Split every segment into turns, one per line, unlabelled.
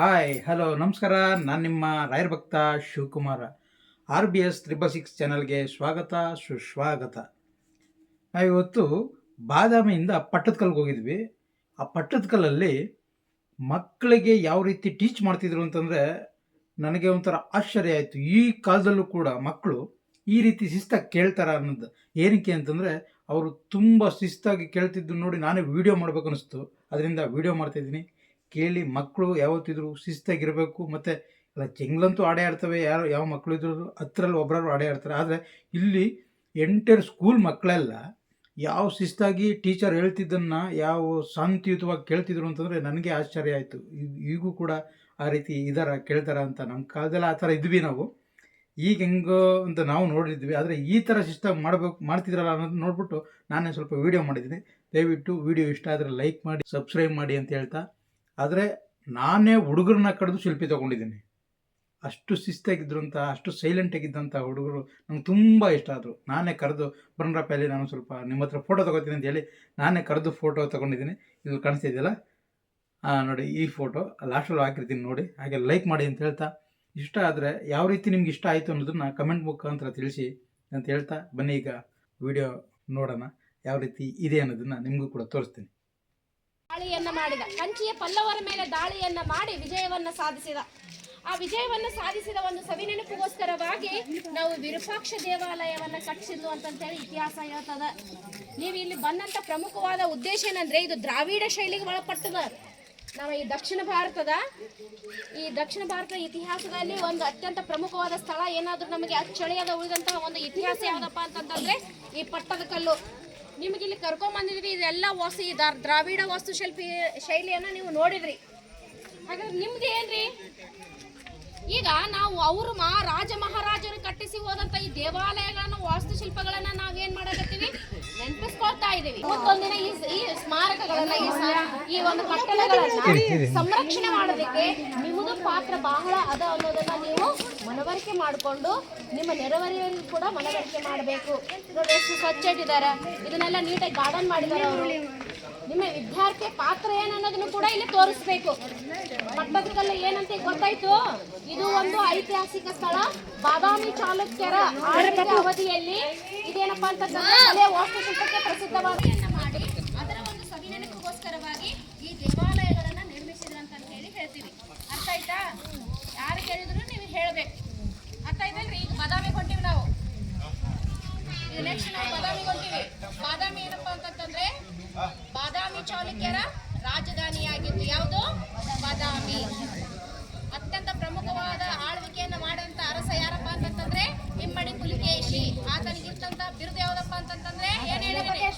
Hi hello ನಮಸ್ಕಾರ. ನಾನು ನಿಮ್ಮ ರಾಯರ್ ಭಕ್ತ Shivakumara. R B S triple six ಚಾನಲ್ಗೆ ಸ್ವಾಗತ, ಸುಸ್ವಾಗತ. ನಾವಿವತ್ತು ಬಾದಾಮಿಯಿಂದ ಪಟ್ಟದಕಲ್ಗೆ ಹೋಗಿದ್ವಿ. ಆ ಪಟ್ಟದಕಲ್ಲಲ್ಲಿ ಮಕ್ಕಳಿಗೆ ಯಾವ ರೀತಿ ಟೀಚ್ ಮಾಡ್ತಿದ್ರು ಅಂತಂದರೆ ನನಗೆ ಒಂಥರ ಆಶ್ಚರ್ಯ ಆಯಿತು. ಈ ಕಾಲದಲ್ಲೂ ಕೂಡ ಮಕ್ಕಳು ಈ ರೀತಿ ಶಿಸ್ತಾಗಿ ಕೇಳ್ತಾರ ಅನ್ನೋದು. ಏನಕ್ಕೆ ಅಂತಂದರೆ ಅವರು ತುಂಬ ಶಿಸ್ತಾಗಿ ಕೇಳ್ತಿದ್ದು ನೋಡಿ ನಾನೇ ವೀಡಿಯೋ ಮಾಡ್ಬೇಕು ಅನಿಸ್ತು. ಅದರಿಂದ ವೀಡಿಯೋ ಮಾಡ್ತಾಯಿದ್ದೀನಿ ಕೇಳಿ ಮಕ್ಕಳು ಯಾವತ್ತಿದ್ರು ಶಿಸ್ತಾಗಿರಬೇಕು. ಮತ್ತು ಎಲ್ಲ ಚೆಂಗ್ಲಂತೂ ಆಡೇ ಆಡ್ತವೆ. ಯಾರು ಯಾವ ಮಕ್ಕಳು ಇದ್ರು ಹತ್ತರಲ್ಲಿ ಒಬ್ಬರಾದ್ರು ಆಡೇ ಆಡ್ತಾರೆ. ಆದರೆ ಇಲ್ಲಿ ಎಂಟೆರ್ ಸ್ಕೂಲ್ ಮಕ್ಕಳೆಲ್ಲ ಯಾವ ಶಿಸ್ತಾಗಿ ಟೀಚರ್ ಹೇಳ್ತಿದ್ದನ್ನು, ಯಾವ ಶಾಂತಿಯುತವಾಗಿ ಕೇಳ್ತಿದ್ರು ಅಂತಂದರೆ ನನಗೆ ಆಶ್ಚರ್ಯ ಆಯಿತು. ಈಗೂ ಕೂಡ ಆ ರೀತಿ ಇದಾರ, ಕೇಳ್ತಾರ ಅಂತ ನಮ್ಮ ಕಾಲದಲ್ಲಿ ಆ ಥರ ಇದ್ವಿ ನಾವು. ಈಗ ಹೆಂಗೋ ಅಂತ ನಾವು ನೋಡಿದ್ವಿ. ಆದರೆ ಈ ಥರ ಶಿಸ್ತಾಗಿ ಮಾಡಬೇಕು, ಮಾಡ್ತಿದ್ರಲ್ಲ ಅನ್ನೋದು ನೋಡ್ಬಿಟ್ಟು ನಾನೇ ಸ್ವಲ್ಪ ವೀಡಿಯೋ ಮಾಡಿದ್ದೀನಿ. ದಯವಿಟ್ಟು ವೀಡಿಯೋ ಇಷ್ಟ ಆದರೆ ಲೈಕ್ ಮಾಡಿ ಸಬ್ಸ್ಕ್ರೈಬ್ ಮಾಡಿ ಅಂತ ಹೇಳ್ತಾ ಆದರೆ ನಾನೇ ಹುಡುಗರನ್ನ ಕರೆದು ಶಿಲ್ಪಿ ತೊಗೊಂಡಿದ್ದೀನಿ. ಅಷ್ಟು ಶಿಸ್ತಾಗಿದ್ರು ಅಂತ ಅಷ್ಟು ಸೈಲೆಂಟ್ ಆಗಿದ್ದಂಥ ಹುಡುಗರು ನಂಗೆ ತುಂಬ ಇಷ್ಟ ಆದರು. ನಾನೇ ಕರೆದು, ಬನ್ರಪ್ಪ ಅಲ್ಲಿ ನಾನು ಸ್ವಲ್ಪ ನಿಮ್ಮ ಹತ್ರ ಫೋಟೋ ತೊಗೋತೀನಿ ಅಂತ ಹೇಳಿ ನಾನೇ ಕರೆದು ಫೋಟೋ ತೊಗೊಂಡಿದ್ದೀನಿ. ಇದು ಕಾಣಿಸ್ತಿದೆಯಲ್ಲ ನೋಡಿ ಈ ಫೋಟೋ ಲಾಸ್ಟಲ್ಲಿ ಹಾಕಿರ್ತೀನಿ ನೋಡಿ. ಹಾಗೆ ಲೈಕ್ ಮಾಡಿ ಅಂತ ಹೇಳ್ತಾ, ಇಷ್ಟ ಆದರೆ ಯಾವ ರೀತಿ ನಿಮ್ಗೆ ಇಷ್ಟ ಆಯಿತು ಅನ್ನೋದನ್ನ ಕಮೆಂಟ್ ಮುಖಾಂತರ ತಿಳಿಸಿ ಅಂತ ಹೇಳ್ತಾ, ಬನ್ನಿ ಈಗ ವಿಡಿಯೋ ನೋಡೋಣ. ಯಾವ ರೀತಿ ಇದೆ ಅನ್ನೋದನ್ನು ನಿಮಗೂ ಕೂಡ ತೋರಿಸ್ತೀನಿ.
ದಾಳಿಯನ್ನ ಮಾಡಿದ. ಕಂಚಿಯ ಪಲ್ಲವರ ಮೇಲೆ ದಾಳಿಯನ್ನ ಮಾಡಿ ವಿಜಯವನ್ನ ಸಾಧಿಸಿದ. ಆ ವಿಜಯವನ್ನ ಸಾಧಿಸಿದ ಒಂದು ಸವಿನೆನಪಿಗೋಸ್ಕರವಾಗಿ ನಾವು ವಿರೂಪಾಕ್ಷ ದೇವಾಲಯವನ್ನ ಕಟ್ಟಿಸಿದ್ಲು ಹೇಳಿ ಇತಿಹಾಸ ಹೇಳ್ತದ. ನೀವು ಇಲ್ಲಿ ಬಂದಂತ ಪ್ರಮುಖವಾದ ಉದ್ದೇಶ ಏನಂದ್ರೆ ಇದು ದ್ರಾವಿಡ ಶೈಲಿಗೆ ಒಳಪಟ್ಟದ. ನಾವು ಈ ದಕ್ಷಿಣ ಭಾರತದ, ಈ ದಕ್ಷಿಣ ಭಾರತದ ಇತಿಹಾಸದಲ್ಲಿ ಒಂದು ಅತ್ಯಂತ ಪ್ರಮುಖವಾದ ಸ್ಥಳ ಏನಾದ್ರೂ ನಮಗೆ ಅಚ್ಚಳಿಯದ ಉಳಿದಂತಹ ಒಂದು ಇತಿಹಾಸ ಯಾವ್ದಪ್ಪ ಅಂತಂದ್ರೆ ಈ ಪಟ್ಟದ ಕಲ್ಲು ನಿಮಗೆ ಇಲ್ಲಿ ಕರ್ಕೊಂಡ್ ಬಂದಿದ್ವಿ ಇದೆಲ್ಲ ವಾಸಿ ದ್ರಾವಿಡ ದ್ರಾ- ದ್ರಾವಿಡ ವಾಸ್ತುಶಿಲ್ಪಿ ಶೈಲಿಯನ್ನ ನೀವು ನೋಡಿದ್ರಿ. ಹಾಗಾದ್ರೆ ನಿಮ್ದು ಏನ್ರಿ? ಈಗ ನಾವು ಅವರು ಮಾ ರಾಜ ಮಹಾರಾಜರು ಕಟ್ಟಿಸಿ ಹೋದಂತ ಈ ದೇವಾಲಯಗಳನ್ನು, ವಾಸ್ತುಶಿಲ್ಪಗಳನ್ನ ನಾವೇನ್ ಮಾಡಕತ್ತೀವಿ? ನೆನಪಿಸ್ಕೊಳ್ತಾ ಇದೀವಿ. ಇವತ್ತೊಂದಿನ ಈ ಈ ಸ್ಮಾರಕಗಳನ್ನ ಈ ಒಂದು ಕಟ್ಟಡಗಳನ್ನ ಸಂರಕ್ಷಣೆ ಮಾಡೋದಕ್ಕೆ ನಿಮ್ಮದು ಪಾತ್ರ ಬಹಳ ಅದ ಅನ್ನೋದನ್ನ ನೀವು ಮನವರಿಕೆ ಮಾಡಿಕೊಂಡು ನಿಮ್ಮ ನೆರವರಿಯಲ್ಲಿ ಕೂಡ ಮನವರಿಕೆ ಮಾಡಬೇಕು. ನೋಡಿ ಎಷ್ಟು ಸ್ವಚ್ಛ ಇಟ್ಟಿದ್ದಾರೆ. ಇದನ್ನೆಲ್ಲ ನೀಟಾಗಿ ಗಾರ್ಡನ್ ಮಾಡಿದ್ದಾರೆ ಅವರು. ನಿಮ್ಮ ವಿದ್ಯಾರ್ಥಿ ಪಾತ್ರ ಏನನ್ನೋದನ್ನು ಕೂಡ ಇಲ್ಲಿ ತೋರಿಸ್ಬೇಕು. ಪಟ್ಟದಕಲ್ಲು ಏನಂತ ಗೊತ್ತಾಯ್ತು? ಇದು ಒಂದು ಐತಿಹಾಸಿಕ ಸ್ಥಳ. ಬಾದಾಮಿ ಚಾಲುಕ್ಯರ ಆಡಳಿತ ಅವಧಿಯಲ್ಲಿ ಇದೇನಪ್ಪಾ ಅಂತಂದ್ರೆ ಕಲೆ ವಾಸ್ತುಶಿಲ್ಪಕ್ಕೆ ಪ್ರಸಿದ್ಧವಾದ ಮಾಡಿ, ಅದರ ಒಂದು ಸವಿನೆನಪಿಗೋಸ್ಕರವಾಗಿ ಈ ದೇವಾಲಯಗಳನ್ನ ಅಂತ ಹೇಳಿ ಹೇಳ್ತೀವಿ. ಅರ್ಥ ಆಯ್ತಾ? ಯಾರು ಕೇಳಿದ್ರು ನೀವು ಹೇಳ್ಬೇಕು. ಅರ್ಥ ಆಯ್ತಲ್ರಿ? ಈಗ ಬಾದಾಮಿ ಹೊಂಟಿವಿ ನಾವು. ನೆಕ್ಸ್ಟ್ ನಾವು ಬಾದಾಮಿ ಹೊಂಟಿವಿ. ಬಾದಾಮಿ ಏನಪ್ಪಾ ಅಂತಂತಂದ್ರೆ ಬಾದಾಮಿ ಚಾಲುಕ್ಯರ ರಾಜಧಾನಿಯಾಗಿತ್ತು ಯಾವುದು? ಬಾದಾಮಿ ಅತ್ಯಂತ ಪ್ರಮುಖವಾದ ಆಳ್ವಿಕೆಯನ್ನ ಮಾಡಂತ ಅರಸ ಯಾರಪ್ಪ ಅಂತಂತಂದ್ರೆ ಇಮ್ಮಡಿ ಪುಲಿಕೇಶಿ ಆತನಿಗಿರ್ತಂತ ಬಿರುದು ಯಾವ್ದಪ್ಪ ಅಂತಂತಂದ್ರೆ ಏನ್ ಹೇಳಿದೀನಿ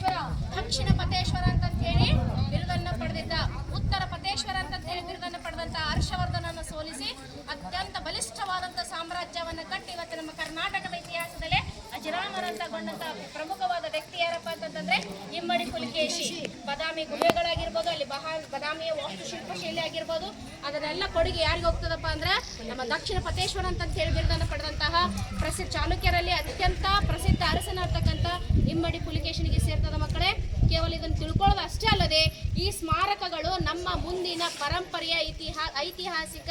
ದಕ್ಷಿಣ ಪತೇಶ್ವರ ಅಂತ ಹೇಳಿ ಬಿರುದನ್ನ ಪಡೆದಿದ್ದ ಉತ್ತರ ಪತೇಶ್ವರ ಅಂತ ಹೇಳಿ ಬಿರುದನ್ನ ಪಡೆದಂತ ಹರ್ಷವರ್ಧನನ ಸೋಲಿಸಿ ಅತ್ಯಂತ ಬಲಿಷ್ಠವಾದಂತ ಸಾಮ್ರಾಜ್ಯವನ್ನ ಕಟ್ಟಿ ಇವತ್ತು ನಮ್ಮ ಕರ್ನಾಟಕದ ಇತಿಹಾಸದಲ್ಲೇ ಅಜರಾಮರಂತಗೊಂಡಂತ ಪ್ರಮುಖವಾದ ವ್ಯಕ್ತಿ ಯಾರಪ್ಪ ಅಂತಂದ್ರೆ ಇಮ್ಮಡಿ ಪುಲಿಕೇಶಿ. ಬದಾಮಿ ಗುಹೆಗಳಾಗಿರ್ಬೋದು, ಅಲ್ಲಿ ಬಹಾ ಬದಾಮಿಯ ವಾಸ್ತುಶಿಲ್ಪ ಶೈಲಿ ಆಗಿರ್ಬೋದು, ಅದನ್ನೆಲ್ಲ ಕೊಡುಗೆ ಯಾರಿಗೆ ಹೋಗ್ತದಪ್ಪ ಅಂದ್ರೆ ನಮ್ಮ ದಕ್ಷಿಣ ಪತೇಶ್ವರ ಅಂತ ಹೇಳಿ ಬಿರುದನ್ನು ಪಡೆದಂತಹ ಪ್ರಸಿದ್ಧ ಚಾಲುಕ್ಯರಲ್ಲಿ ಅತ್ಯಂತ ಪ್ರಸಿದ್ಧ ಅರಸನಾಗ್ತಕ್ಕಂಥ ಇಮ್ಮಡಿ ಪುಲಿಕೇಶನಿಗೆ ಸೇರ್ತದ ಮಕ್ಕಳೇ, ಕೇವಲ ಇದನ್ನು ತಿಳ್ಕೊಳ್ಳೋದು ಅಷ್ಟೇ ಅಲ್ಲದೆ ಈ ಸ್ಮಾರಕಗಳು ನಮ್ಮ ಮುಂದಿನ ಪರಂಪರೆಯ ಇತಿಹಾ, ಐತಿಹಾಸಿಕ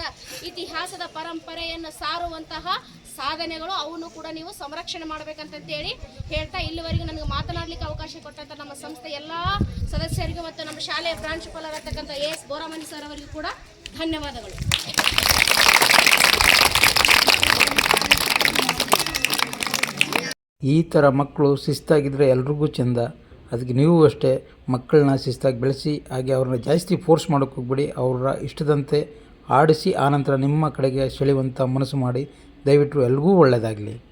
ಇತಿಹಾಸದ ಪರಂಪರೆಯನ್ನು ಸಾರುವಂತಹ ಸಾಧನೆಗಳು ಅವನ್ನು ಕೂಡ ನೀವು ಸಂರಕ್ಷಣೆ ಮಾಡ್ಬೇಕಂತಂತೇಳಿ ಹೇಳ್ತಾ ಇಲ್ಲಿವರೆಗೂ ನನಗೆ ಮಾತನಾಡಲಿಕ್ಕೆ ಅವಕಾಶ ಕೊಟ್ಟಂತ ನಮ್ಮ ಸಂಸ್ಥೆ ಎಲ್ಲ ಸದಸ್ಯರಿಗೂ ಮತ್ತು ನಮ್ಮ ಶಾಲೆಯ ಪ್ರಾಂಶುಪಾಲರಾಗತಕ್ಕಂಥ ಎ ಎಸ್ ಬೋರಾಮಣಿ ಸರ್ ಅವರಿಗೂ ಕೂಡ ಧನ್ಯವಾದಗಳು.
ಈ ಥರ ಮಕ್ಕಳು ಶಿಸ್ತಾಗಿದ್ದರೆ ಎಲ್ರಿಗೂ ಚೆಂದ. ಅದಕ್ಕೆ ನೀವು ಅಷ್ಟೇ ಮಕ್ಕಳನ್ನ ಶಿಸ್ತಾಗಿ ಬೆಳೆಸಿ, ಹಾಗೆ ಅವ್ರನ್ನ ಜಾಸ್ತಿ ಫೋರ್ಸ್ ಮಾಡೋಕ್ಕೆ ಹೋಗ್ಬೇಡಿ. ಅವರ ಇಷ್ಟದಂತೆ ಆಡಿಸಿ, ಆನಂತರ ನಿಮ್ಮ ಕಡೆಗೆ ಸೆಳೆಯುವಂಥ ಮನಸ್ಸು ಮಾಡಿ ದಯವಿಟ್ಟು ಎಲ್ರಿಗೂ ಒಳ್ಳೆಯದಾಗಲಿ